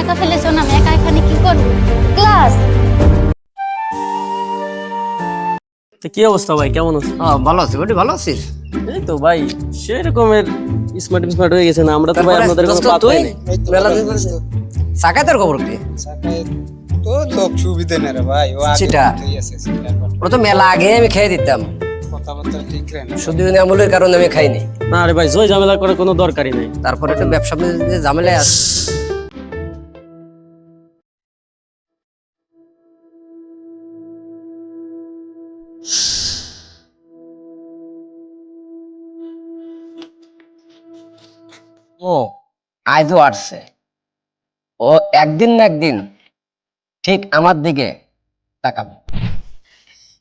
একা ফেলেছো না আমি একা এখানে কি করব? ক্লাস। তো কি অবস্থা ভাই? কেমন আছো? হ্যাঁ ভালো আছি। ভালো আছিস? এই তো ভাই সেই রকমের স্মার্ট স্মার্ট হয়ে গেছে না। আমরা তো ভাই আপনাদের কোনো মেলা দিন সাকাতের খবর কি? তো লোক সুবিধে নেই রে ভাই ও আগে সেটা। ও তো মেলা আগে আমি খেয়ে দিতাম। শুধু আমলের কারণে আমি খাইনি। না রে ভাই জয় ঝামেলা করে কোনো দরকারই নেই। তারপরে একটা ব্যবসা ঝামেলায় আছে ও আজও আসছে। ও একদিন না একদিন ঠিক আমার দিকে তাকাবে।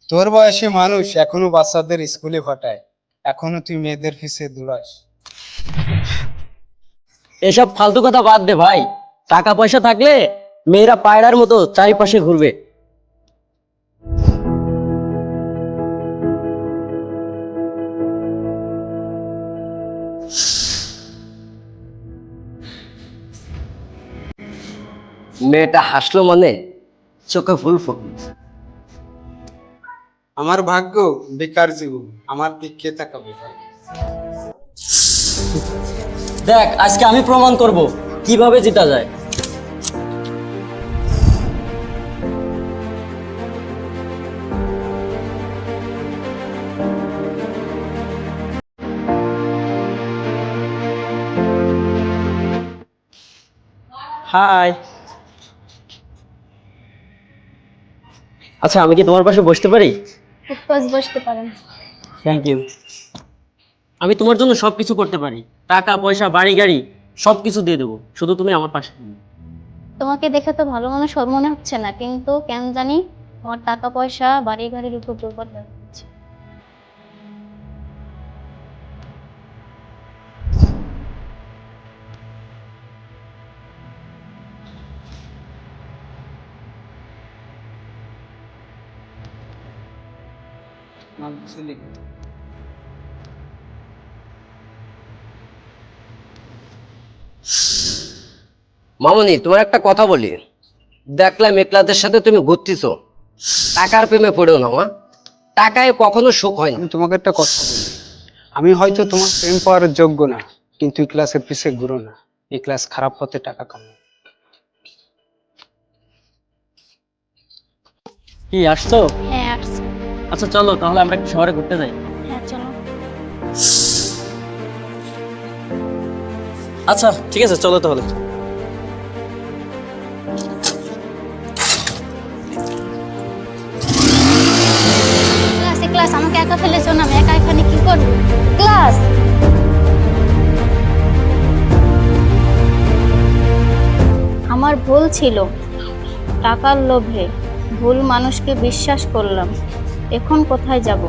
তোর বয়সী মানুষ এখনও বাচ্চাদের স্কুলে পাঠায় এখনও তুই মেয়েদের পিছে দৌড়াস। এসব ফালতু কথা বাদ দে ভাই টাকা পয়সা থাকলে মেয়েরা পায়রার মতো চারিপাশে ঘুরবে। মেয়েটা হাসলো মানে চোখে ফুল ফুল আমার ভাগ্য বেকার জীবন আমার দিকে তাকাবে। দেখ আজকে আমি প্রমাণ করব কীভাবে জিতা যায়। হাই আচ্ছা আমি কি তোমার পাশে বসতে পারি? বসতে পারেন। থ্যাংক ইউ আমি তোমার জন্য সব কিছু করতে পারি। টাকা পয়সা বাড়ি গাড়ি সব কিছু দিয়ে দেবো। শুধু তুমি আমার পাশে তোমাকে দেখে তো ভালো মানুষ মনে হচ্ছে না কিন্তু কেন জানি আমার টাকা পয়সা বাড়ি গাড়ির উপর দুর্বল লাগছে মামনি তোমার একটা কথা বলি। দেখলাম একলাদের সাথে তুমি ঘুরতেছ। টাকার প্রেমে পড়েও না মা। টাকায় কখনো সুখ হয় না। আমি তোমাকে একটা কথা বলি। আমি হয়তো তোমার প্রেম পাওয়ার যোগ্য না কিন্তু এই ক্লাসের পিছে ঘুরো না। এই ক্লাস খারাপ পথে টাকা কামাও। কি আসছে? আচ্ছা চলো তাহলে আমরা একটু শহরে ঘুরতে যাই। হ্যাঁ চলো। আচ্ছা ঠিক আছে চলো তাহলে। ক্লাসে ক্লাস আমাকে একা ফেলেছো না? আমি একা এখানে কি করব? ক্লাস! আমার ভুল ছিল। টাকার লোভে ভুল মানুষকে বিশ্বাস করলাম। এখন কোথায় যাব?